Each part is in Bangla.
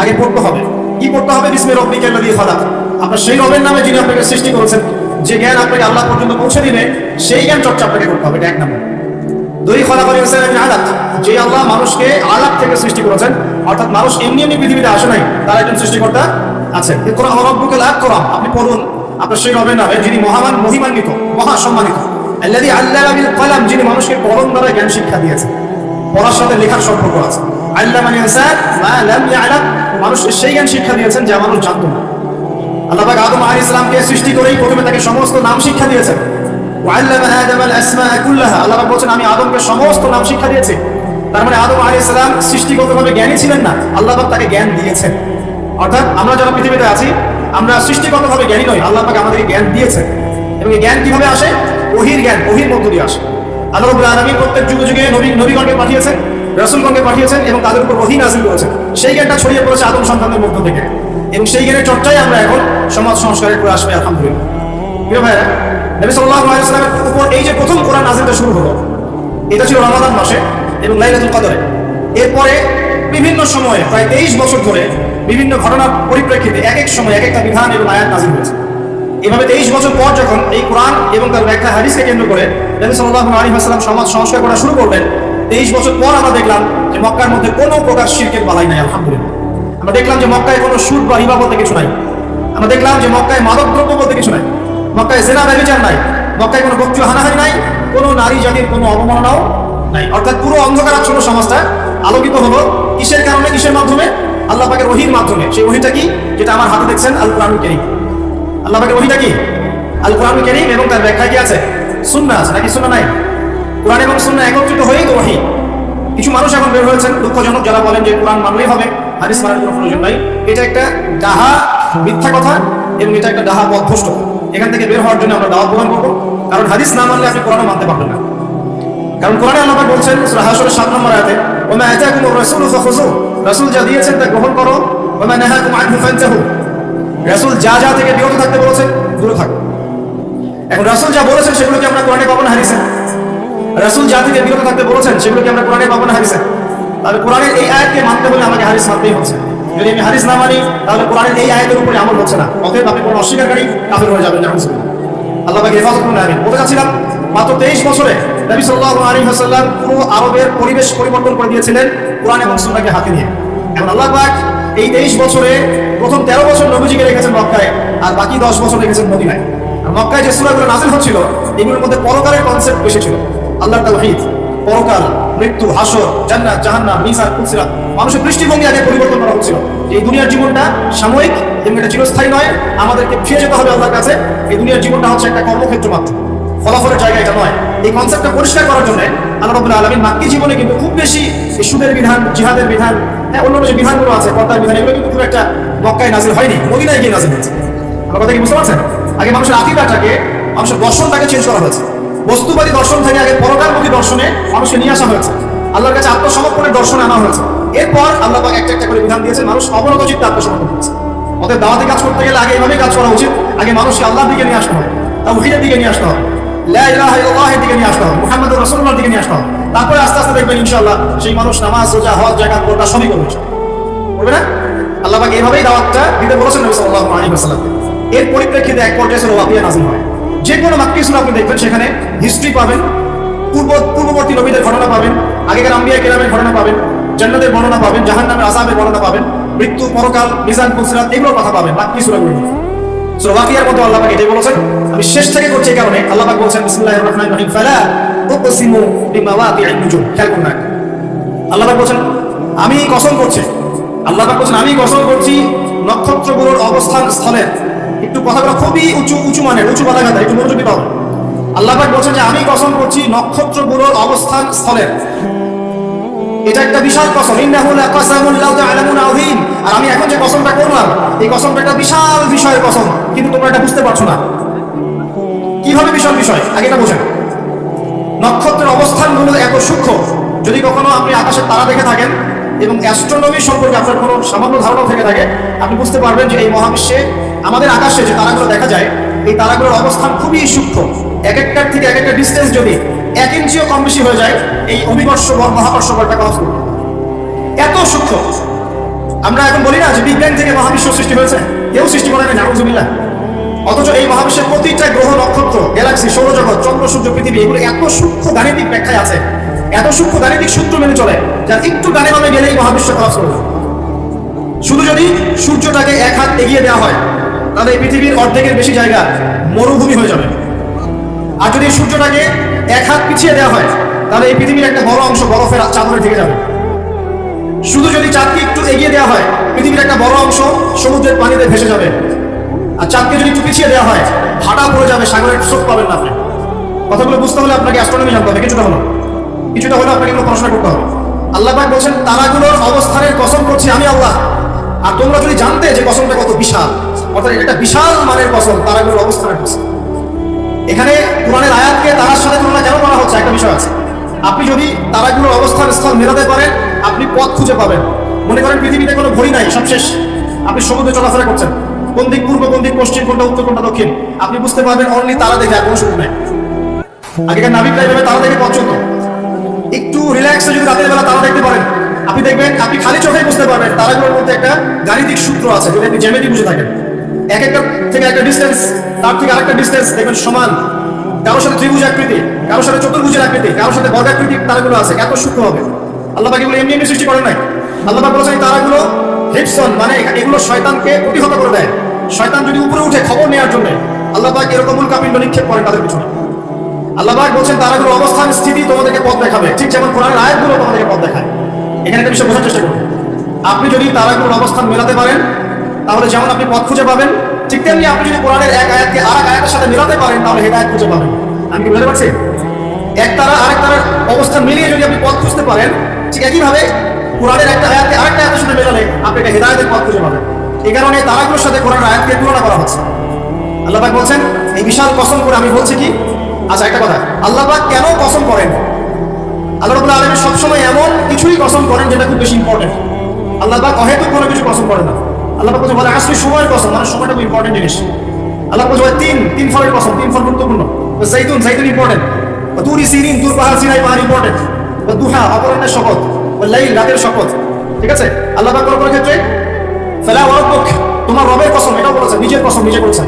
আগে পড়তে হবে। কি পড়তে হবে? বিস্মে রব্বিকে আল্লাযী খালাক আপনার সেই রবের নামে যিনি আপনাকে সৃষ্টি করেছেন, যে জ্ঞান আপনাকে আল্লাহ পর্যন্ত পৌঁছে দিবে, সেই জ্ঞান চর্চা আপনাকে করতে হবে, এটা এক নম্বর। দুই খলাফার ইনসান আলাক, যে আল্লাহ মানুষকে আলাক থেকে সৃষ্টি করেছেন, অর্থাৎ মানুষ এমনি এমনি পৃথিবীতে আসে নাই, তার একজন সৃষ্টিকর্তা আছে ইকরা রব্বুকে লাভ করা, আপনি পড়ুন, আপনার সেই রবের নামে যিনি মহামান, মহিমান্বিত মহা সম্মানিত আল্লাহ আল্লামা বিল কলম, যিনি মানুষকে কলম দ্বারা জ্ঞান শিক্ষা দিয়েছেন, পড়ার সাথে লেখার সম্পর্ক আছে। আল্লামা ইনসান মা লাম ইয়ালাম মানুষকে সেই জ্ঞান শিক্ষা দিয়েছেন যা মানুষ জানতো না আল্লাহ পাক আদম আলাইহিস সালামকে সৃষ্টি করেই প্রথমে তাকে সমস্ত নাম শিক্ষা দিয়েছেন وعلم آدم الأسماء كلها আল্লাহ পাক বলছেন আমি আদমকে সমস্ত নাম শিক্ষা দিয়েছি তার মানে আদম আলাইহিস সালাম সৃষ্টিগতভাবে জ্ঞানী ছিলেন না আল্লাহ পাক তাকে জ্ঞান দিয়েছেন অর্থাৎ আমরা যারা পৃথিবীতে আছি আমরা সৃষ্টিগতভাবে জ্ঞানী নই আল্লাহ পাক আমাদেরকে জ্ঞান দিয়েছেন এবং এই জ্ঞান কিভাবে আসে ওহির জ্ঞান ওহির মধ্য দিয়ে আসে আল্লাহ রাব্বুল আলামিন প্রত্যেক যুগে যুগে নবী নবীগণকে পাঠিয়েছেন রাসূলগণকে পাঠিয়েছেন এবং তাদের উপর ওহী নাযিল করেছেন সেই জ্ঞানটা ছড়িয়ে পড়েছে আদম সন্তানদের মধ্য থেকে। এবং সেই জ্ঞানের চর্চাই আমরা এখন সমাজ সংস্কারের করে আসবে আলহামদুলিল্লাহ। প্রিয় ভাইরা উপর এই যে প্রথম কোরআন নাযিলটা শুরু হলো, এটা ছিল রমাদান মাসে এবং লাইলাতুল কদরে। এরপরে বিভিন্ন সময়ে, প্রায় তেইশ বছর ধরে বিভিন্ন ঘটনার পরিপ্রেক্ষিতে এক এক সময় এক একটা বিধান এবং আয়াত নাজিল হয়েছে। এভাবে তেইশ বছর পর যখন এই কোরআন এবং তার ব্যাখ্যা হাদিসকে কেন্দ্র করে নবী সাল্লাল্লাহু আলাইহি ওয়াসাল্লাম সমাজ সংস্কার করা শুরু করলেন তেইশ বছর পর আমরা দেখলাম যে মক্কার মধ্যে কোনো প্রকার শিরকের বালাই নাই, আলহামদুলিল্লাহ। আমরা দেখলাম যে মক্কায় কোনো সুদ বা রিবা বলতে কিছু নাই। আমরা দেখলাম যে মক্কায় মাদক দ্রব্য বলতে কিছু নাই। মক্কায় জেনা ব্যবচার নাই। মক্কায় কোনো বক্তৃ হানাহানি নাই। কোনো নারী জাতির কোনো অবমাননাও নাই। অর্থাৎ পুরো অন্ধকারাচ্ছন্ন সমাজটা আলোকিত হলো কিসের কারণে, কিসের মাধ্যমে? আল্লাহ পাকের ওহির মাধ্যমে। সেই ওহিটা কি? যেটা আমার হাতে দেখছেন, আল কোরআন কেরিম। আল্লাহ পাকের ওহিটা কি? আল কোরআন কেরিম এবং তার ব্যাখ্যা কি আছে? সুন্না আছে নাকি সুন্না নাই? কোরআন এবং সুন্না একত্রিত হয়েই তো ওহি কিছু মানুষ এখন বের হয়েছেন, দুঃখজনক যারা বলেন যে কোরআন মানলেই হবে, হাদিস মানার কোনো প্রয়োজন নাই। এটা একটা ডাহা মিথ্যা কথা এবং এটা একটা ডাহা পথভ্রষ্ট। এখান থেকে বের হওয়ার জন্য আমরা দাওয়াত প্রদান করব। কারণ হাদিস না মানলে আপনি কোরআনও মানতে পারবেন না। কারণ কোরআনে আল্লাহ বলছেন, সূরা হাশরের 7 নম্বর আয়াতে ওমা আতাকুমুর রাসূলু ফাখুযু রাসূল যা দিয়েছেন তা গ্রহণ করো। ওমা নাহাকুম আনহু ফান্তাহু রাসূল যা যা থেকে বিরত থাকতে বলেছেন, দূরে থাকো। এখন রাসূল যা বলেছেন, সেগুলোকে আমরা কোরআনে পাবো না হাদিসে। রাসূল থেকে বিরত থাকতে বলেছেন সেগুলো কি আমরা কোরআনে পাবো না হাদিসে তাহলে কোরআনের এই আয়াতকে মানতে হলে আমাকে হাদিস মানতেই হচ্ছে। যদি আমি হাদিস না মানি, তাহলে কোরআনের এই আয়াতের উপরে আমল হচ্ছে না। অতএব আপনি কোনো অস্বীকারী কাফের হয়ে যাবেন জানেন আল্লাহ হেফাজত করুন আমি মাত্র তেইশ বছরে নবী সাল্লাল্লাহু আলাইহি ওয়াসাল্লাম পুরো আরবের পরিবেশ পরিবর্তন করে দিয়েছিলেন কোরআন এবং সুন্নাহকে হাতে নিয়ে। আল্লাহ পাক এই তেইশ বছরে প্রথম তেরো বছর নবীজিকে রেখেছেন মক্কায়, আর বাকি দশ বছর রেখেছেন মদিনায়। আর মক্কায় যে সূরাগুলো নাজিল হচ্ছিল, এগুলোর মধ্যে পরকালের কনসেপ্ট বেশি ছিল। আল্লাহর তাওহীদ, পরকাল, মৃত্যু, হাসর, জান্নাত, জাহান্নাম মিসার কুলসিরাত মানুষের দৃষ্টিভঙ্গি আগে পরিবর্তন করা হচ্ছিল। এই দুনিয়ার জীবনটা সাময়িক, এবং এটা চিরস্থায়ী নয়, আমাদেরকে ফিরে যেতে হবে আল্লাহর কাছে। এই দুনিয়ার জীবনটা হচ্ছে একটা কর্মক্ষেত্র মাত্র। ফলাফলের জায়গা এটা নয়। এই কনসেপ্টটা পরিষ্কার করার জন্য আল্লাহ রবুল্লা আলমীর মাক্কি জীবনে কিন্তু খুব বেশি এই সুদের বিধান, জিহাদের বিধান হ্যাঁ অন্যান্য যে বিধানগুলো আছে, পর্দার বিধান, এগুলো কিন্তু খুব একটা মক্কায় নাজিল হয়নি, মদিনায় গিয়ে নাজির হয়েছে। আমার কথা কি বুঝতে পারছেন? আগে মানুষের আকিদাটাকে, মানুষের দর্শনটাকে চেঞ্জ করা হয়েছে। বস্তুবাদী দর্শন থেকে আগে পরকালমুখী দর্শনে মানুষকে নিয়ে আসা হয়েছে। আল্লাহর কাছে আত্মসমর্পণের দর্শনে আনা হয়েছে। এরপর আল্লাহ একটা একটা করে বিধান দিয়েছেন, মানুষ অবনত চিত্তে আত্মসমর্পণ করেছে। অতএব দাওয়াতি কাজ করতে গেলে আগে এভাবেই কাজ করা উচিত। আগে মানুষকে আল্লাহর দিকে নিয়ে আসতে হবে, তাওহীদের দিকে নিয়ে হবে দিকে নিয়ে আসতে হবে রাসূলুল্লাহর দিকে নিয়ে তারপরে আস্তে আস্তে দেখবেন সেই মানুষ নামাজ, রোজা পাক এইভাবেই দাওয়াতটা দিতে বলেছেন এর পরিপ্রেক্ষিতে এক পর্যায়ে হয়। যে কোনো মাক্কি সূরা আপনি দেখবেন সেখানে হিস্ট্রি পাবেন। পূর্ব পূর্ববর্তী নবীদের ঘটনা পাবেন, আগেকার আম্বিয়া কেরামের ঘটনা পাবেন, জান্নাতের বর্ণনা পাবেন, জাহান্নামের আসামের বর্ণনা পাবেন, মৃত্যু, পরকাল, মিজান ফুলসিরাত এগুলোর কথা পাবেন মাক্কি সূরাগুলো সূরা ওয়াকিয়ার মতো আল্লাহ পাক এটাই বলেছেন। আমি শেষ থেকে করছি এই কারণে, আল্লাহ পাক বলছেন, বিসমিল্লাহির রহমানির রহিম, ফালা উকসিমু বিমাওয়াতি'আন নুজুম। খেয়াল করুন আল্লাহ পাক বলছেন আমি কসম করছি। আল্লাহ পাক বলছেন আমি কসম করছি নক্ষত্রগুলোর অবস্থান স্থলে। একটু কথাগুলো খুবই উঁচু উঁচু মানের, উঁচু কথা কথা একটু মনোযোগী পাবো আল্লাহ পাক বলছেন যে, আমি কসম করছি নক্ষত্রগুলোর অবস্থান স্থলে এটা একটা বিশাল কসম। ইন্নাহু লাকাসামুন, লাউ তা'লামুন আযীম। আর আমি এখন যে কসমটা করলাম, এই কসমটা একটা বিশাল বিষয়ের কসম, কিন্তু তোমরা এটা বুঝতে পারছ না। কীভাবে বিশাল বিষয়? আগে এটা বোঝেন। নক্ষত্রের অবস্থানগুলো এত সূক্ষ্ম, যদি কখনো আপনি আকাশের তারা দেখে থাকেন, এবং অ্যাস্ট্রোনমি সম্পর্কে আপনার কোনো সামান্য ধারণা থেকে থাকে, আপনি বুঝতে পারবেন যে এই মহাবিশ্বে আমাদের আকাশে যে তারাগুলো দেখা যায়, এই তারাগুলোর অবস্থান খুবই সূক্ষ্ম। এক একটার থেকে এক একটা ডিস্টেন্স যদি এক ইঞ্চিও কম বেশি হয়ে যায়, এই অভিকর্ষ বল, মহাকর্ষ বলটা করবে। এত সূক্ষ্ম। আমরা এখন বলি না যে বিজ্ঞান থেকে মহাবিশ্ব সৃষ্টি হয়েছে, কেউ সৃষ্টি করে নাই, নাউজুবিল্লাহ। অথচ এই মহাবিশ্বের প্রতিটা গ্রহ, নক্ষত্র গ্যালাক্সি সৌরজগৎ, চন্দ্র, সূর্য, পৃথিবী, এগুলো এত সূক্ষ্ম গাণিতিক ব্যাখ্যায় আছে, এত সূক্ষ্ম গাণিতিক সূত্র মেনে চলে, যার একটু গানে নামে গেলেই মহাবিশ্ব খরচ করবে শুধু যদি সূর্যটাকে এক হাত এগিয়ে দেওয়া হয় তাহলে এই পৃথিবীর অর্ধেকের বেশি জায়গা মরুভূমি হয়ে যাবে। আর যদি সূর্যটাকে এক হাত পিছিয়ে দেওয়া হয়, তাহলে এই পৃথিবীর একটা বড় অংশ বরফের চাদরে ঢেকে যাবে। শুধু যদি চাঁদকে একটু এগিয়ে দেওয়া হয়, পৃথিবীর একটা বড় অংশ সমুদ্রের পানিতে ভেসে যাবে। আর চাঁদকে যদি একটু পিছিয়ে দেওয়া হয়, ভাটা পড়ে যাবে, সাগরের স্রোত পাবেন না আপনি। কথাগুলো বুঝতে হলে আপনাকে অ্যাস্ট্রোনমি জানতে হবে, কিছুটা হলো কিছুটা হলে আপনাকে পড়াশোনা করতে হবে। আল্লাহ পাক বলছেন, তারাগুলোর অবস্থানের কসম করছি আমি আল্লাহ। আর তোমরা যদি জানতে যে কসমটা কত বিশাল, অর্থাৎ এটা বিশাল মানের কসম, তারাগুলোর অবস্থানের কসম। এখানে কোরআনের আয়াতকে তারার সাথে তুলনা কেন করা হচ্ছে? একটা বিষয় আছে। আপনি যদি তারাগুলোর অবস্থান স্থল মেলাতে পারেন, আপনি পথ খুঁজে পাবেন। মনে করেন পৃথিবীতে কোনো ঘড়ি নাই, সব শেষ। আপনি সমুদ্রে চলাফেরা করছেন। কোন দিক পূর্ব, কোন দিক পশ্চিম, কোনটা উত্তর, কোনটা দক্ষিণ? আপনি বুঝতে পারবেন অনলি তারা দেখে কোনো সুযোগ নাই। আগেকার নাবিকরা এইভাবে তারা দেখে চলতো। একটু রিল্যাক্সে যদি রাতের বেলা তারা দেখতে পারেন আপনি দেখবেন, আপনি খালি চোখে বুঝতে পারবেন, তারাগুলোর মধ্যে একটা গাণিতিক সূত্র আছে, যদি আপনি জ্যামিতি বুঝে থাকেন। এক একটা থেকে একটা ডিস্টেন্স তার থেকে আরেকটা ডিস্টেন্স দেখবেন সমান। কারোর সাথে ত্রিভুজ আকৃতি, কারোর সাথে চতুর্ভুজের আকৃতি, কারোর সাথে বর্গাকৃতি তারাগুলো আছে, এত সূক্ষ্ম হবে। আল্লাহ পাক এমনি এমনি সৃষ্টি করেন নাই। আল্লাহ পাক বলেছেন তারাগুলো হিপসন মানে এগুলো শয়তানকে প্রতিহত করে দেয়। শয়তান যদি উপরে উঠে খবর নেওয়ার জন্য, আল্লাহ পাক এরকম উল্কাপিণ্ড নিক্ষেপ করেন তাদের পিছনে। আল্লাহ পাক বলছেন তারাগুলো অবস্থান, স্থিতি তোমাদেরকে পথ দেখাবে। ঠিক যেমন কোরআনের আয়াতগুলো তোমাদেরকে পথ দেখায়। এখানে একটা বিষয় বোঝার চেষ্টা করুন। আপনি যদি তারাগুলোর অবস্থান মেলাতে পারেন, তাহলে যেমন আপনি পথ খুঁজে পাবেন, ঠিক তেমনি আপনি যদি কোরআনের এক আয়াতকে আর এক আয়াতের সাথে মেলাতে পারেন, তাহলে হেদায়ত খুঁজে পাবেন। আমি কি বুঝতে পারছি? এক তারা আরেক তারার অবস্থান মিলিয়ে যদি আপনি পথ খুঁজতে পারেন, ঠিক একইভাবে কোরআনের একটা আয়াতকে আরেকটা আয়াতের সাথে মেলালে আপনি একটা হেদায়তের পথ খুঁজে পাবেন। এই কারণে তারাগুলোর সাথে কোরআনের আয়াতকে তুলনা করা হচ্ছে। আল্লাহ পাক বলছেন, এই বিশাল কসম করে আমি বলছি কি? আচ্ছা একটা কথা। আল্লাহ পাক কেন কসম করেন? আল্লাহ রাব্বুল আলামিন সবসময় এমন কিছুই কসম করেন যেটা খুব বেশি ইম্পর্টেন্ট আল্লাহ পাক অহেতুক কোনো কিছু কসম করেন না। আল্লাহ পাক বলে আসলে সময়ের কসম মানে সময়টা খুব ইম্পর্টেন্ট জিনিস। আল্লাহ বলছে ভাই তিন তিন ফলের কসম, তিন ফল গুরুত্বপূর্ণ। জাইতুন জাইতুন ইম্পর্টেন্ট তুরি সিরিন, তুর পাহাড়, সিনাই পাহাড় ইম্পর্টেন্ট দুহা, অপরাহ্নের শপথ। লাইল, রাতের শপথ। ঠিক আছে? আল্লাহ পাক কোনো ক্ষেত্রে, ফেলা ওয়ারব্বক তোমার রবের কসম, এটাও বলেছে, নিজের কসম, নিজে করেছেন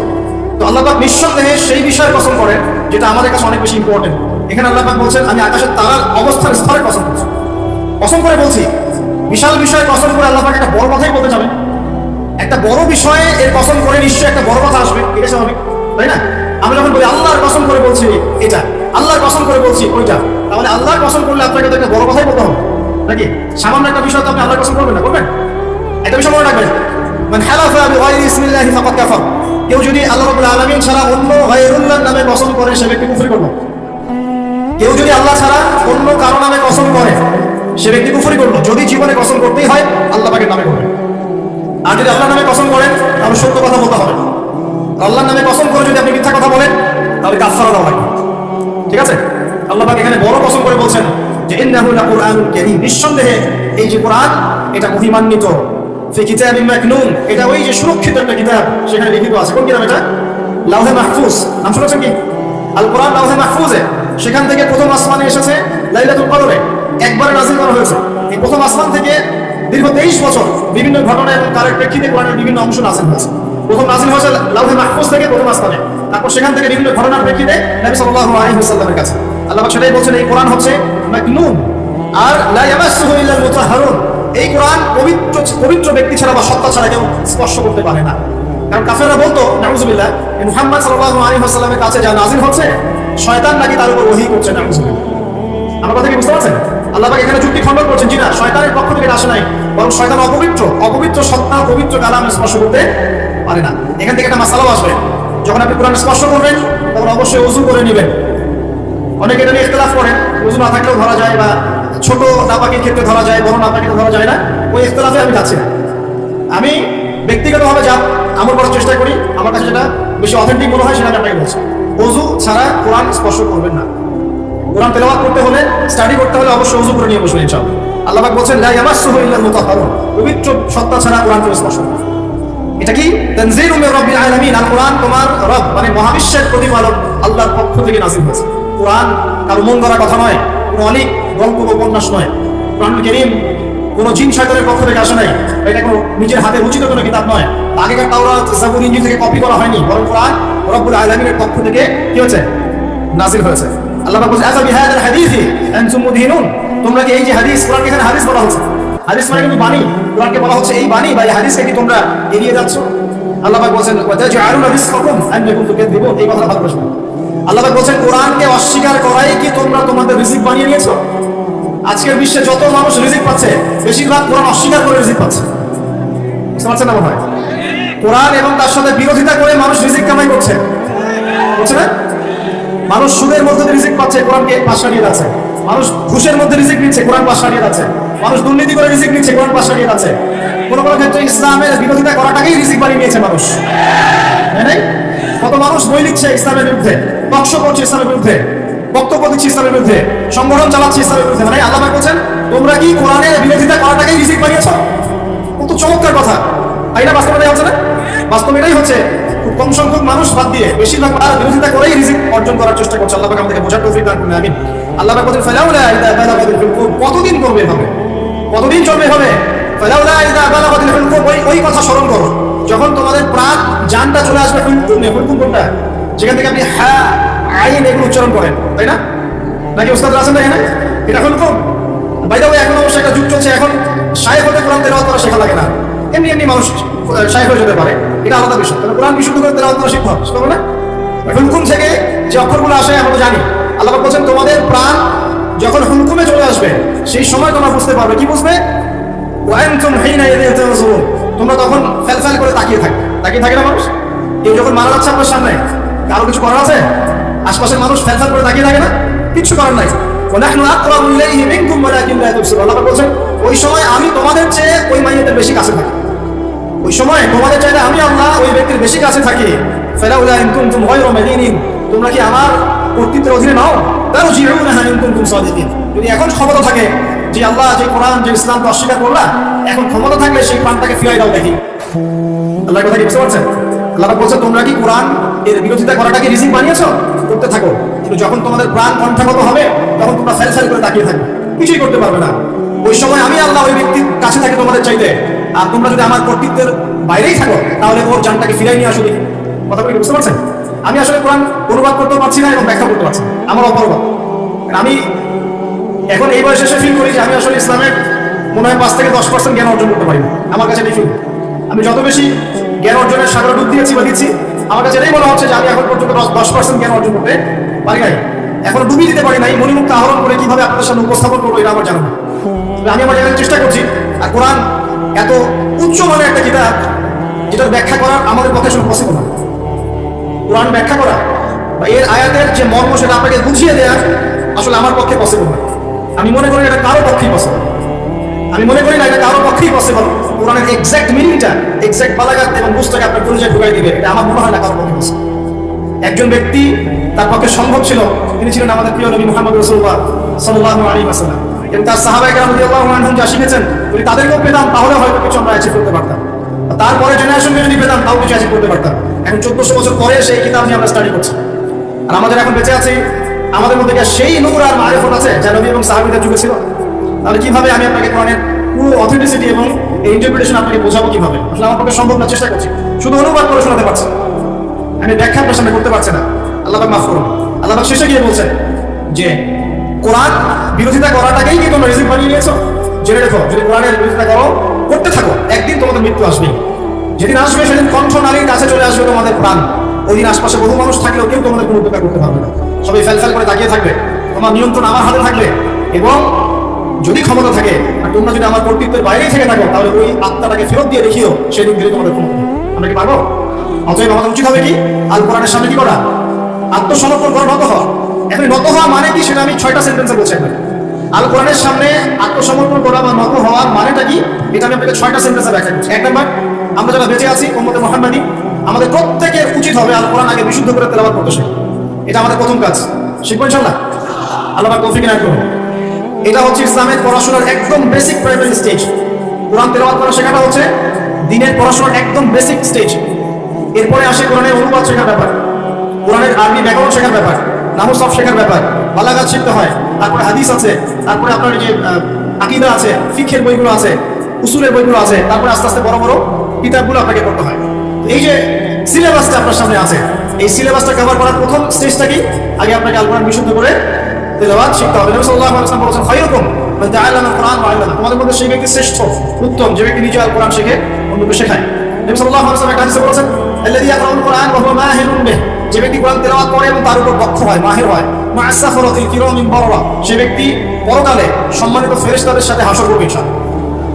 তো আল্লাহ পাক নিঃসন্দেহে সেই বিষয়ের কসম করেন, যেটা আমাদের কাছে অনেক বেশি ইম্পর্টেন্ট এখানে আল্লাহ পাক বলছেন, আমি আকাশের তারার অবস্থান স্তরের কসম করছি। কসম করে বলছি, বিশাল বিষয়ে কসম করে আল্লাহ পাক একটা বড় কথাই বলতে যাবে একটা বড় বিষয়ে এর কসম করে নিশ্চয়ই একটা বড় কথা আসবে, এটা স্বাভাবিক, তাই না? আমি যখন বলি, আল্লাহর কসম করে বলছি এটা, আল্লাহর কসম করে বলছি ওইটা, তাহলে আল্লাহর কসম করলে আপনাকে তো একটা বড় কথাই বলতে হবে, নাকি? সামান্য একটা বিষয় তো আপনি আল্লাহর কসম করবেন না, করবেন? একটা বিষয় মনে রাখবেন মানে হালাফা ইসমিল্লাহি ফাকাদ কাফার, কেউ যদি আল্লাহ রাব্বুল আলামিন ছাড়া অন্য গায়রুল্লাহর নামে কসম করে, সে ব্যক্তি কুফরি করবে। কেউ যদি আল্লাহ ছাড়া অন্য কারও নামে কসম করে, সে ব্যক্তি কুফরি করল। যদি জীবনে কসম করতেই হয়, আল্লাহ পাকের নামে করবে। আর যদি আল্লাহর নামে কসম করেন তাহলে সত্য কথা বলতে হবে আল্লাহর নামে কসম করে যদি আপনি মিথ্যা কথা বলেন, তাহলে কাফারা দেওয়া লাগবে। ঠিক আছে? আল্লাহ পাক এখানে বড় কসম করে বলছেন যে, ইন্নাহু লাকুরআনুল কারীম। নিঃসন্দেহে এই যে কোরআন, এটা মহিমান্বিত ফি কিতাবিন মাকনুন। এটা ওই যে সুরক্ষিত একটা কিতাব, সেখানে লিখিত আছে। কোন কিতাব এটা? লাউহে মাহফুজ। নাম শুনেছেন কি? আল কোরআন লাউহে মাহফুজে। সেখান থেকে প্রথম আসমানে এসেছে লাইলাতুল কদরে। একবারে নাজিল করা হয়েছে। এই প্রথম আসমান থেকে দীর্ঘ তেইশ বছর বিভিন্ন ঘটনা এবং তারের প্রেক্ষিতে কোরআনের বিভিন্ন অংশ নাজিল হয়েছে। প্রথম নাজিল হয়েছে লাউহে মাহফুজ থেকে প্রথম আসমানে। তারপর সেখান থেকে বিভিন্ন ঘটনার প্রেক্ষিতে নবী সাল্লাল্লাহু আলাইহি ওয়াসাল্লামের কাছে। আল্লাহ সেটাই বলছেন, এই কোরআন হচ্ছে মাকনুন। আর লা ইয়ামাসসুহু ইল্লাল মুতাহহারুন এই কোরআন পবিত্র পবিত্র ব্যক্তি ছাড়া বা সত্তা ছাড়া কেউ স্পর্শ করতে পারে না। কারণ কাফেররা বলতো নাউজুবিল্লাহ মুহাম্মদ সাল্লাল্লাহু আলাইহি ওয়াসাল্লামের কাছে যা নাজিল হচ্ছে শয়তান নাকি তার উপর ওহী করছে নাউজুবিল্লাহ আমার কথা কি বুঝতে পারছেন? আল্লাহ এখানে যুক্তি খণ্ডন করছেন, জি না, শয়তানের পক্ষ থেকে আসে নাই, বরং শয়তান অপবিত্র অপবিত্র সত্তা, পবিত্র কালাম স্পর্শ করতে পারে না। এখান থেকে একটা মাসালাও আসবে। যখন আপনি কোরআন স্পর্শ করবেন, তখন অবশ্যই ওযু করে নেবেন। অনেকে এটা নিয়ে ইখতলাফ করেন ওযু না থাকলেও ধরা যায় বা ছোট নাপাকির ক্ষেত্রে ধরা যায়, বড় নাপাকিতে ধরা যায় না, ওই ইখতলাফে আমি যাচ্ছি না। আমি ব্যক্তিগতভাবে যা আমল করার চেষ্টা করি, আমার কাছে যেটা বেশি অথেন্টিক মনে হয় সেটা আমি আপনাকে বলছি। ওযু ছাড়া কোরআন স্পর্শ করবেন না। কোরআন তেলাওয়াত করতে হলে স্টাডি করতে হলে অবশ্যই ওযু করে নিয়ে বসবেন ইনশাআল্লাহ। আল্লাহ বলছেন, লা ইয়ামাসসুহু ইল্লাল মুতাহহারুন পবিত্র সত্তা ছাড়া কোরআন কেউ স্পর্শ করবে এটা কি? তানজিলু মির রাব্বিল আলামিন। আল কোরআন তোমার রব মানে মহাবিশ্বের প্রতিপালক আল্লাহর পক্ষ থেকে নাযিল হয়েছে। কোরআন কারও মন গড়া কথা নয়, কোনো অনেক গল্প উপন্যাস নয়। কোরআন করিম কোনো জিন শয়তানের পক্ষ থেকে আসে নাই। এটা কোনো নিজের হাতে রচিত কোনো কিতাব নয়। আগেকার তাওরাত, জাবুর, ইঞ্জিল থেকে কপি করা হয়নি। বরং কোরআন রব্বুল আলামিনের পক্ষ থেকে কি হয়েছে? নাজিল হয়েছে। আল্লাহ পাক বলছে আফা বিহাদাল হাদিসি আনতুম মুদহিনুন? তোমরা কি এই যে হাদিস, কোরআনকে এখানে হাদিস বলা হচ্ছে? হাদিস মানে কিন্তু বাণী। কোরআনকে বলা হচ্ছে এই বাণী বা এই হাদিসকে কি তোমরা এড়িয়ে যাচ্ছ? আল্লাহ পাক বলছেন, ওয়াতাজআলুনা রিজকাকুম? আন্নাকুম তুকাযযিবুন এই কথা ভালো প্রশ্ন আল্লাহ পাক বলছেন, কোরআনকে অস্বীকার করাই কি তোমরা তোমাদের রিজিক বানিয়ে নিয়েছো? আজকের বিশ্বে যত মানুষ রিজিক পাচ্ছে, বেশিরভাগ কোরআন অস্বীকার করে রিজিক পাচ্ছে। বুঝতে না মনে হয় কোরআন এবং তার সাথে বিরোধিতা করে মানুষ রিজিক কামাই করছে। বুঝছে না মানুষ সুদের মধ্যে রিজিক পাচ্ছে, কোরআনকে পাশ কাটিয়ে যাচ্ছে। মানুষ ঘুষের মধ্যে রিজিক নিচ্ছে, কোরআন পাশ কাটিয়ে যাচ্ছে। মানুষ দুর্নীতি করে রিজিক নিচ্ছে, কোরআন পাশ কাটিয়ে যাচ্ছে। কোনো কোনো ক্ষেত্রে ইসলামের বিরোধিতা করাটাকেই রিজিক বানিয়ে নিয়েছে মানুষ। কত মানুষ বই লিখছে ইসলামের বিরুদ্ধে বক্স করছে ইসলামের বিরুদ্ধে। বক্তব্য দিচ্ছি ইসলামের বিরুদ্ধে, সংগঠন চালাচ্ছি ইসলামের বিরুদ্ধে। মানে আল্লাহ বলছেন, তোমরা কি কোরআনের বিরোধিতা করাটাকেই রিজিক বানিয়েছো? কত চমৎকার কথা। তাই না বাস্তবে হচ্ছে না? বাস্তবে এটাই হচ্ছে, খুব কম সংখ্যক মানুষ বাদ দিয়ে বেশিরভাগ তারা বিরোধিতা করেই রিজিক অর্জন করার চেষ্টা করছে। আল্লাহ আমাদেরকে বোঝার তৌফিক দান করুন, আমিন। আল্লাহ বলেন ফালাউলা ইদা বালাগাতিল হুলকুম কতদিন করবে হবে কতদিন চলবে হবে ফালাউলা ইদা বালাগাতিল হুলকুম ওই ওই কথা স্মরণ করো। যখন তোমাদের প্রাণ, জানটা চলে আসবে কোনটা? যেখান থেকে আপনি হা আইন এগুলো উচ্চারণ করেন, তাই না? নাকি ওস্তাদ আছেন না এখানে? এটা হুলকুম বাইদা এখন অবশ্য একটা যুগ চলছে, এখন শায়েখ হতে কোরআন তেলাওয়াত করা শেখা লাগে না। এমনি এমনি মানুষ শায়েখ হয়ে যেতে পারে। এটা আলাদা বিষয়। তাহলে কোরআন বিশুদ্ধ করে তেলাওয়াত করা শিখতে হবে না? হুলকুম থেকে যে অক্ষরগুলো আসে আমরা জানি। আল্লাহ বলছেন, তোমাদের প্রাণ যখন হুলকুমে চলে আসবে, সেই সময় তোমরা বুঝতে পারবে। কি বুঝবে? তোমরা তখন ফেলফেল করে তাকিয়ে থাকবে। তাকিয়ে থাকে না মানুষ? কেউ যখন মারা যাচ্ছে আপনার সামনে, কারও কিছু করার আছে? আশপাশের মানুষ ফেলফেল করে তাকিয়ে থাকে না? কিচ্ছু করার নাই। আল্লাহ বলছেন, ওই সময় আমি তোমাদের চেয়ে ওই মাইয়াদের বেশি কাছে থাকি। ওই সময় তোমাদের চাইলে আমি আল্লাহ ওই ব্যক্তির বেশি কাছে থাকি। ফালাউলা ইন কুনতুম গায়রা মাদিনিন তোমরা কি আমার কর্তৃত্বের অধীনে নাও? তারও জিউনাহা ইন কুনতুম সাদিকিন। যদি এখন ক্ষমতা থাকে, যে আল্লাহ যে কোরআন, যে ইসলামকে অস্বীকার করলা, এখন ক্ষমতা থাকলে সেই প্রাণটাকে ফিরাই দাও দেখি। আল্লাহর কথা কি বুঝতে পারছেন? আল্লাহ বলছে তোমরা কি কোরআন এর বিরোধিতা করাটাকে রিজিক বানিয়েছো? করতে থাকো। কিন্তু যখন তোমাদের প্রাণ কণ্ঠাগত হবে, তখন তোমরা ফেল ফেল করে তাকিয়ে থাকবে। কিছুই করতে পারবে না। ওই সময় আমি আল্লাহ ওই ব্যক্তির কাছে থাকি তোমাদের চাইতে। আর তোমরা যদি আমার কর্তৃত্বের বাইরেই থাকো, তাহলে ওর জানটাকে ফিরাই নিয়ে আসো দেখি। কথা বলি, বুঝতে পারছেন? আমি আসলে কোরআন অনুবাদ করতে পারছি না এবং ব্যাখ্যা করতে পারছি। আমার অপরবাদ আমি এখন এই বয়সে এসে ফিল করি যে আমি আসলে ইসলামের মনে হয় পাঁচ থেকে দশ পার্সেন্ট জ্ঞান অর্জন করতে পারি আমার কাছে এটাই ফিল আমি যত বেশি জ্ঞান অর্জনের সাগরে ডুব দিয়েছি বা দিচ্ছি আমার কাছে এটাই বলা হচ্ছে যে আমি এখন পর্যন্ত দশ পার্সেন্ট জ্ঞান অর্জন করতে পারি নাই। এখন ডুবিয়ে দিতে পারি নাই, মণিমুক্ত আহরণ করে কীভাবে আপনাদের সামনে উপস্থাপন করব এটা আমার জানা। আমি আমার জানার চেষ্টা করছি, আর কোরআন এত উচ্চ মানের একটা কিতাব, যেটার ব্যাখ্যা করা আমাদের পক্ষে আসলে পসিবল না। কোরআন ব্যাখ্যা করা বা এর আয়াতের যে মর্ম সেটা আপনাকে বুঝিয়ে দেওয়া আসলে আমার পক্ষে পসিবল না। আমি মনে করি এটা কারও পক্ষেই পসিবল আমি মনে করি না এটা কারও পক্ষেই পসিবল কোরআনের এক্সাক্ট মিনিংটা এক্সাক্ট বালাঘাত এবং বুঝটাকে আপনার পরিচয় ঢুকাই দিবে। এটা আমার মনে হয় না কারও একজন ব্যক্তি তার পক্ষে সম্ভব ছিল, তিনি ছিলেন আমাদের প্রিয় নবী মোহাম্মদ রসুল্লাহ সাল্লাল্লাহু আলাইহি ওয়াসাল্লাম। এবং তার রাদিয়াল্লাহু আনহুম যা শিখেছেন যদি তাদেরকেও পেতাম তাহলে হয়তো কিছু আমরা অ্যাচিভ করতে পারতাম। তারপরে জেনারেশনকে যদি পেতাম, তাও কিছু অ্যাচিভ করতে পারতাম। এখন চোদ্দশো বছর পরে সেই কিতাব নিয়ে আমরা স্টাডি করছি। আর আমাদের এখন বেঁচে আছি, আমাদের মধ্যে সেই নূর আর মারেফত আছে যা নবী এবং সাহাবীদের যুগে ছিল? তাহলে কীভাবে আমি আপনাকে কোরআনের পুরো অথেন্টিসিটি এবং এই ইন্টারপ্রিটেশন আপনাকে বোঝাবো কীভাবে? আসলে আমার পক্ষে সম্ভব না, চেষ্টা করছি। শুধু অনুবাদ করে শোনাতে পারছি আমি ব্যাখ্যা আপনার সামনে করতে পারছি না। আল্লাহ মাফ করুন। আল্লাহ শেষে গিয়ে বলছেন যে, কোরআন বিরোধিতা করাটাকেই কি তোমরা রিজিক বানিয়ে নিয়েছো? জেনে রেখো, যদি কোরআনের বিরোধিতা করো, করতে থাকো। একদিন তোমাদের মৃত্যু আসবে। যেদিন আসবে, সেদিন কণ্ঠ নারীর কাছে চলে আসবে তোমাদের প্রাণ। ওই দিন আশপাশে বহু মানুষ থাকলেও কেউ তোমাদের কোনো উপকার করতে পারবে না। সবাই ফেল ফেল করে তাকিয়ে থাকবে। তোমার নিয়ন্ত্রণ আমার হাতে থাকবে। এবং যদি ক্ষমতা থাকে, আর তোমরা যদি আমার কর্তৃত্বের বাইরে থেকে থাকো, তাহলে ওই আত্মাটাকে ফেরত দিয়ে দেখিও, সেদিন দিলে তোমাদের ক্ষমতা আমরা কি পারব? অতএব আমাদের উচিত হবে কি? আল কোরআনের সামনে কি করা? আত্মসমর্পণ করা নত হওয়া। এখন নত হওয়া মানে কি? সেটা আমি ছয়টা সেন্টেন্সে বলছি আপনাকে আল কোরআনের সামনে আত্মসমর্পণ করা বা নত হওয়ার মানেটা কি? এটা আমি আপনাকে ছয়টা সেন্টেন্সে ব্যাখ্যা করছি। এক নম্বর, আমরা যারা বেঁচে আছি, উম্মতে মোহাম্মদী, আমাদের প্রত্যেকের উচিত হবে আল কোরআন আগে বিশুদ্ধ করে তেলাবাদ শেখা। এটা আমাদের প্রথম কাজ। শিখব ইনশাল্লাহ আল্লাহ তৌফিক না করুন। এটা হচ্ছে ইসলামের পড়াশোনার একদম বেসিক প্রাইমারি স্টেজ কোরআন তেলাওয়াত করা শেখাটা হচ্ছে দিনের পড়াশোনার একদম বেসিক স্টেজ এরপরে আসে কোরআনের অনুবাদ শেখার ব্যাপার। কোরআনের আরবি ব্যাকরণ শেখার ব্যাপার। নামু সব শেখার ব্যাপার। বালাগাত শিখতে হয়। তারপরে হাদিস আছে। তারপরে আপনার যে আকিদা আছে, ফিখের বইগুলো আছে, উসুলের বইগুলো আছে, তারপরে আস্তে আস্তে বড় বড় কিতাবগুলো আপনাকে করতে হয়। এই যে সিলেবাসটা আপনার সামনে আছে, এই সিলেবাসটা কভার করার প্রথম স্টেজটা কি? আগে আপনাকে আল কোরআন বিশুদ্ধ করে তেলাওয়াত শিখতে হবে। নবী সাল্লাল্লাহু আলাইহি ওয়াসাল্লাম বলেছেন, খায়রুকুম মান তাআল্লামা আল কোরআন ওয়া আল্লামা তোমাদের মধ্যে সেই ব্যক্তি শ্রেষ্ঠ, উত্তম যে ব্যক্তি নিজে আল কোরআন শিখে, অন্যকে শেখায়। নবী সাল্লাল্লাহু আলাইহি ওয়াসাল্লাম হাদিসে বলেছেন, আল্লাযী ইয়াকরাউল কোরআন ওয়া হুয়া মাহিরুন বিহি। যে ব্যক্তি কোরআন তেলাওয়াত করে এবং তার উপর দক্ষ হয়, মাহির হয়। মা আসাফরাতিল কিরামিন বাররা। সে ব্যক্তি পরকালে সম্মানিত ফেরেশতাদের সাথে হাসর করবে ইনশাআল্লাহ।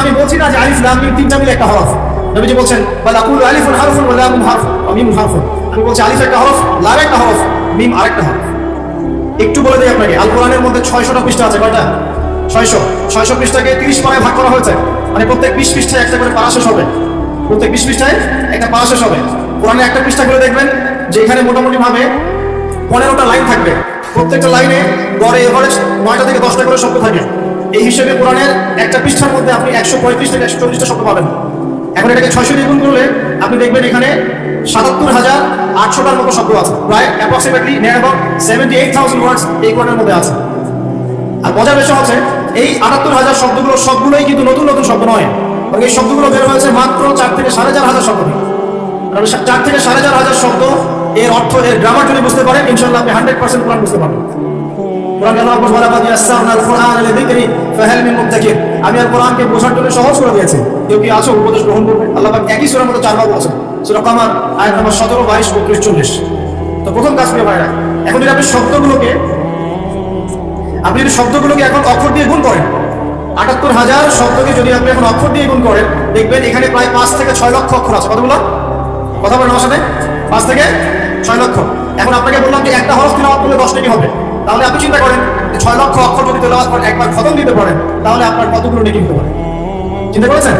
আমি বলছি না যে তিনটা মিলে একটা বলছেন আমি একটা একটা আরেকটা একটু বলে দিই আপনাকে আল কোরআনের মধ্যে ছয়শটা পৃষ্ঠা আছে, কয়টা? ছয়শো। ছয়শো পৃষ্ঠাকে তিরিশ পাড়ায় ভাগ করা হয়েছে। মানে প্রত্যেক বিশ পৃষ্ঠায় একটা করে শেষ হবে। প্রত্যেক বিশ পৃষ্ঠায় একটা পারা শেষ হবে। কোরআনে একটা পৃষ্ঠা করে দেখবেন যে এখানে মোটামুটি ভাবে পনেরোটা লাইন থাকবে। প্রত্যেকটা লাইনে গড়ে এভারেজ নয়টা থেকে দশটা করে শব্দ থাকে। এই হিসেবে কোরআনের একটা পৃষ্ঠার মধ্যে আপনি একশো পঁয়ত্রিশ থেকে একশো চল্লিশটা শব্দ পাবেন। এখন এটাকে ছয়শো দিয়ে গুণ করলে আপনি দেখবেন এখানে সাতাত্তর হাজার আটশোটার মতো শব্দ আছে। প্রায় approximately near about seventy eight thousand words এই কোরআনের মধ্যে আছে। আর মজার বিষয় হচ্ছে, এই আটাত্তর হাজার শব্দগুলো সবগুলোই কিন্তু নতুন নতুন শব্দ নয়। বরং এই শব্দগুলো বের হয়েছে মাত্র চার থেকে সাড়ে চার হাজার শব্দ সা- চার থেকে সাড়ে চার হাজার শব্দ এর অর্থ, এর গ্রামার যদি বুঝতে পারেন ইনশাল্লাহ আপনি হান্ড্রেড পার্সেন্ট কোরআন বুঝতে পারবেন। আমি আর কোরআনকে বোঝার জন্য সহজ করে দিয়েছি। কেউ কি আছো উপদেশ গ্রহণ করবে? আল্লাহ একই সূরার মধ্যে চারবার বলেছেন, সূরা কামার, আয়াত নম্বর 17 22 31 40 তো প্রথম কাজ প্রিয় ভাইরা এখন যদি আপনি শব্দগুলোকে, আপনি যদি শব্দগুলোকে এখন অক্ষর দিয়ে গুণ করেন, আটাত্তর হাজার শব্দকে যদি আপনি এখন অক্ষর দিয়ে গুণ করেন, দেখবেন এখানে প্রায় পাঁচ থেকে ছয় লক্ষ অক্ষর আছে। কতগুলো? কথা বলেন আমার সাথে? পাঁচ থেকে ছয় লক্ষ। এখন আপনাকে বললাম যে একটা হরফ তেলাওয়াত করলে দশটা কি হবে। তাহলে আপনি চিন্তা করেন যে ছয় লক্ষ অক্ষর যদি তেলাওয়াত করেন একবার খতম দিতে পারেন। তাহলে আপনার কতগুলো নেকি হতে পারে? চিন্তা করেছেন?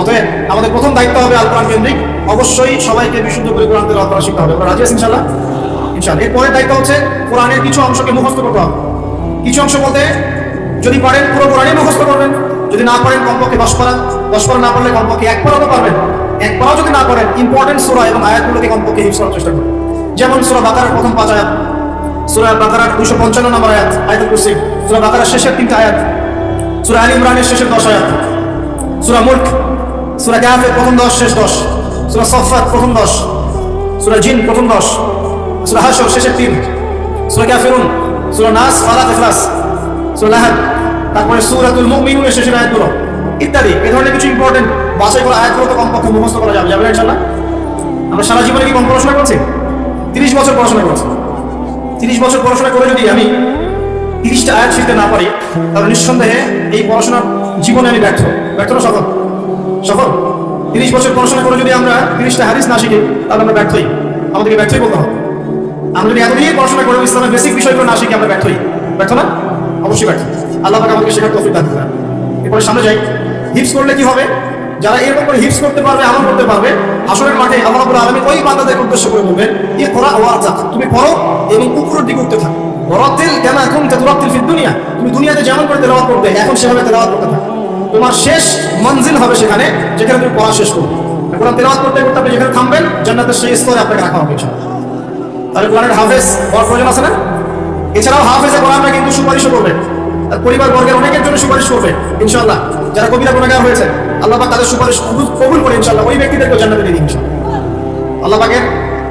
অতএব আমাদের প্রথম দায়িত্ব হবে আল কোরআন কেন্দ্রিক। অবশ্যই সবাইকে বিশুদ্ধ করে কোরআন তেলাওয়াত করা শিখতে হবে। আপনারা রাজি আছেন ইনশাআল্লাহ? ইনশাআল্লাহ। এরপরের দায়িত্ব হচ্ছে কোরআনের কিছু অংশকে মুখস্থ করতে হবে। কিছু অংশ বলতে, যদি পারেন পুরো কোরআনই মুখস্থ করবেন। যদি না পারেন কমপক্ষে দশ পারা। দশ পারা না পারলে কমপক্ষে এক পারাও পারবেন। এক পারাও যদি না পারেন ইম্পর্টেন্ট সূরা এবং আয়াতগুলোকে কমপক্ষে হিফজ করার চেষ্টা করুন। যেমন সূরা বাকারার প্রথম পাঁচ আয়াত, সূরা বাকারার দুশো পঞ্চান্ন নম্বর আয়াত, আয়াতুল কুরসি, সূরা বাকারার শেষের তিনটা আয়াত, সুরা আলী ইমরানের শেষের দশ আয়াত, সুরা মুলক, সুরা কাহফের প্রথম দশ, শেষ দশ, সুরা সফাত প্রথম দশ, সুরা জিন প্রথম দশ, সূরা হাশর শেষের তিন, সূরা কাফিরুন, সূরা নাস, ফালাক, ইখলাস, সূরা লাহাব, তারপরে সূরাতুল মুমিনুনের শেষের আয়াতগুলো, ইত্যাদি এই ধরনের কিছু ইম্পর্টেন্ট বাছাই করা আয়াতগুলো তো কমপক্ষে মুখস্থ করা যাবে যাবে না ইনশাআল্লাহ? আমরা সারা জীবনে কি কম পড়াশোনা করছি? তিরিশ বছর পড়াশোনা করছি। তিরিশ বছর পড়াশোনা করে যদি আমি তিরিশটা আয়াত শিখতে না পারি, তাহলে নিঃসন্দেহে এই পড়াশোনার জীবনে আমি ব্যর্থ। ব্যর্থ না সফল? সফল? তিরিশ বছর পড়াশোনা করে যদি আমরা তিরিশটা হাদিস না শিখি, তাহলে আমরা ব্যর্থই। আমাদেরকে ব্যর্থই বলতে হবে। আমরা যদি এতদিন পড়াশোনা করে ইসলামের বেসিক বিষয়গুলো না শিখি, আমরা ব্যর্থই। ব্যর্থ না? অবশ্যই ব্যর্থ। আল্লাহ আমাদেরকে শেখার তৌফিক দান এরপরে সামনে যাই। হিপস করলে কি হবে? যারা এরকম করে হিপস করতে পারবে আমল করতে পারবে আসরের মাঠে আল্লাহ রাব্বুল আলামিন ওই বান্দাদের উদ্দেশ্য করে বলবেন এই পড়া ওয়ারজা তুমি পড়ো এবং উপরের দিকে উঠতে থাকো। ওয়ারাতিল কামা কুনতা তুরাতিল ফিদ দুনিয়া, তুমি দুনিয়াতে যেমন করে এখন সেভাবে করতে থাকো। তোমার শেষ মঞ্জিল হবে সেখানে, যেখানে তুমি পড়া শেষ করবে। কোরআন তেলাওয়াত করতে করতে আপনি যেখানে থামবেন, জান্নাতের সেই স্তরে আপনাকে রাখা হবে তাহলে কোরআনের হাফেজ হওয়ার প্রয়োজন আছে না? এছাড়াও হাফেজে কোরআনটা কিন্তু সুপারিশও করবে। পরিবার বর্গের অনেকের জন্য সুপারিশ করবে, ইনশাআল্লাহ। যারা কবিরা গুণাগার হয়েছে আল্লাহ পাক তাদের সুপারিশ কবুল- করে ইনশাআল্লাহ। ওই ব্যক্তিদেরকে জান্নাতে দিন আল্লাহ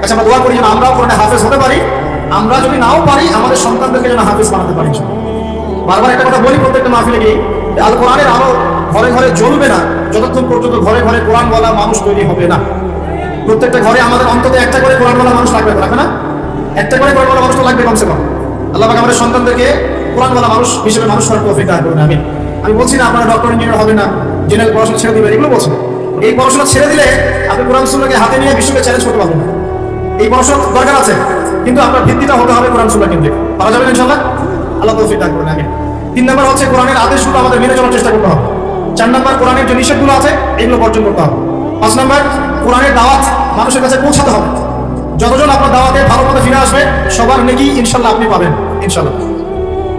কাছে আমরা দোয়া করি যেন আমরাও কোরআনে হাফেজ হতে পারি। আমরা যদি নাও পারি, আমাদের সন্তানদেরকে যেন হাফেজ বানাতে পারি বারবার একটা কথা বলি প্রত্যেকটা মাহফিলে গিয়ে আল কোরআনের আলো ঘরে ঘরে জ্বলবে না, যতক্ষণ পর্যন্ত ঘরে ঘরে কোরআন বলা মানুষ তৈরি হবে না। প্রত্যেকটা ঘরে আমাদের অন্তত একটা করে কোরআন বলা মানুষ লাগবে লাগবে না? একটা করে কোরআন বলা মানুষ লাগবে কমসে কম। আল্লাহ পাক আমাদের সন্তানদেরকে কোরআন বলা মানুষ হিসেবে মানুষ হওয়ার তৌফিক দান করুন আমি আমি বলছি না আপনারা ডক্টর ইঞ্জিনিয়ার হবে না। জেনারেল পড়াশোনা ছেড়ে দিবেন, এগুলো বলছেন। এই পড়াশোনা ছেড়ে দিলে আপনি কোরআন সুন্নাহকে হাতে নিয়ে বিশ্বকে চ্যালেঞ্জ করতে পারবেন। এই পড়াশোনা দরকার আছে, কিন্তু আপনার ভিত্তিটা হতে হবে কোরআন সুন্নাহ কেন্দ্রিক। পারা যাবে না ইনশাআল্লাহ? আল্লাহ তৌফিক দান করুন আমি তিন নম্বর হচ্ছে কোরআনের আদেশগুলো আমাদের মেনে চলার চেষ্টা করতে হবে। চার নম্বর, কোরআনের যে নিষেধগুলো আছে, এগুলো বর্জন করতে হবে। পাঁচ নম্বর, কোরআনের দাওয়াত মানুষের কাছে পৌঁছাতে হবে। যতজন আপনার দাওয়াতে ভালো মতো ফিরে আসবে, সবার নেকি ইনশাল্লাহ আপনি পাবেন ইনশাল্লাহ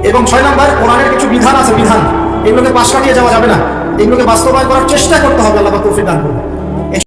এবং ছয় নম্বর, কোরআনের কিছু বিধান আছে, বিধান। এগুলোকে পাশ কাটিয়ে যাওয়া যাবে না। এগুলোকে বাস্তবায়ন করার চেষ্টা করতে হবে আল্লাহ তৌফিক দান করুন।